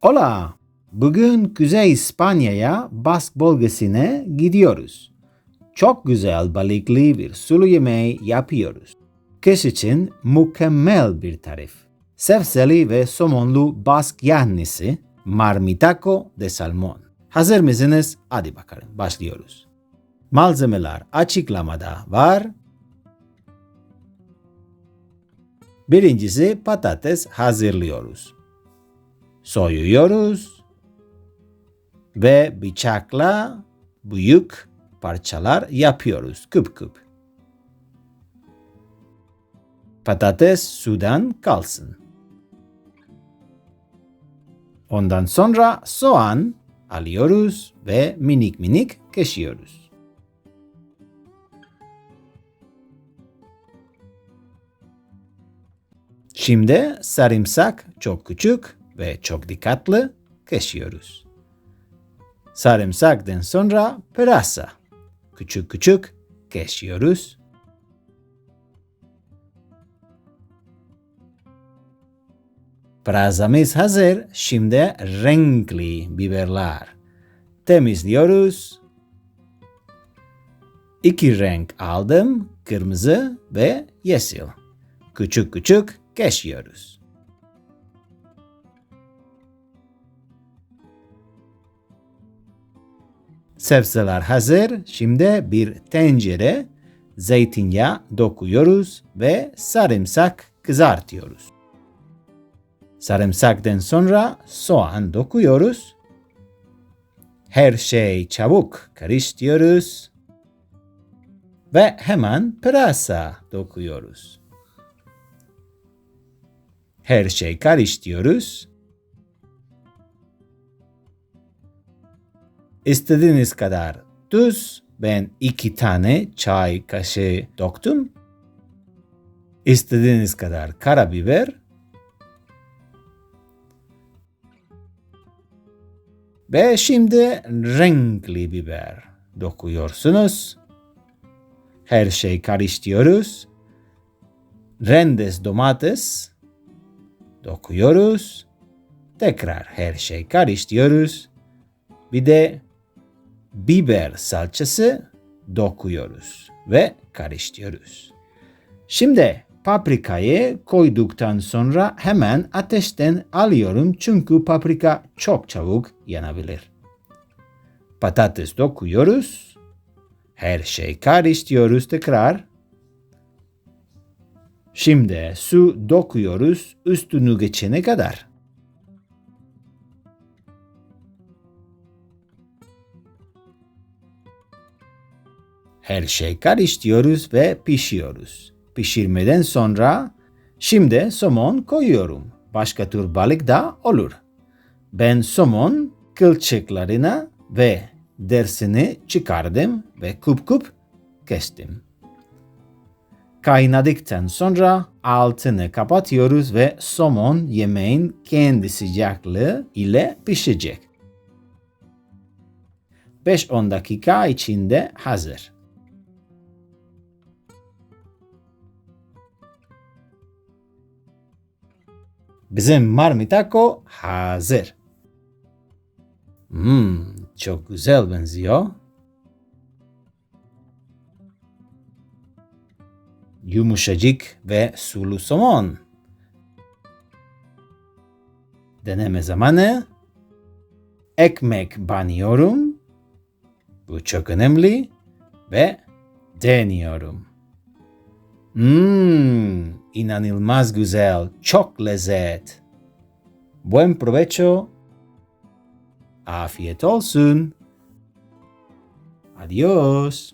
Hola! Bugün Kuzey İspanya'ya Bask bölgesine gidiyoruz. Çok güzel balıklı bir sulu yemeği yapıyoruz. Kış için mükemmel bir tarif. Sebzeli ve somonlu Bask yahnisi marmitaco de salmon. Hazır mısınız? Hadi bakalım başlıyoruz. Malzemeler açıklamada var. Birincisi patates hazırlıyoruz. Soyuyoruz ve bıçakla büyük parçalar yapıyoruz küp küp. Patates sudan kalsın. Ondan sonra soğan alıyoruz ve minik minik kesiyoruz. Şimdi sarımsak çok küçük ve çok dikkatli kesiyoruz. Sarımsaktan sonra pırasa. Küçük küçük kesiyoruz. Pırasamız hazır. Şimdi renkli biberler. Temizliyoruz. İki renk aldım. Kırmızı ve yeşil. Küçük küçük kesiyoruz. Sebzeler hazır. Şimdi bir tencere zeytinyağı dokuyoruz ve sarımsak kızartıyoruz. Sarımsaktan sonra soğan dokuyoruz. Her şey çabuk karıştırıyoruz. Ve hemen pırasa dokuyoruz. Her şey karıştırıyoruz. İstediğiniz kadar tuz. Ben iki tane çay kaşığı döktüm. İstediğiniz kadar karabiber. Ve şimdi renkli biber dokuyorsunuz. Her şey karıştırıyoruz. Rendes domates dokuyoruz. Tekrar her şey karıştırıyoruz. Bir de biber salçası dokuyoruz ve karıştırıyoruz. Şimdi paprikayı koyduktan sonra hemen ateşten alıyorum çünkü paprika çok çabuk yanabilir. Patates dokuyoruz. Her şey karıştırıyoruz tekrar. Şimdi su dokuyoruz üstünü geçene kadar. Her şey karıştırıyoruz ve pişiyoruz. Pişirmeden sonra şimdi somon koyuyorum. Başka tür balık da olur. Ben somon kılçıklarına ve dersini çıkardım ve kup kup kestim. Kaynadıktan sonra altını kapatıyoruz ve somon yemeğin kendi sıcaklığı ile pişecek. 5-10 dakika içinde hazır. Bizim marmitako hazır. Hmm, çok güzel benziyor. Yumuşacık ve sulu somon. Deneme zamanı. Ekmek banıyorum. Bu çok önemli. Ve deniyorum. Mmm, inanılmaz güzel, çok lezzet. Buen provecho. Afiyet olsun. Adios.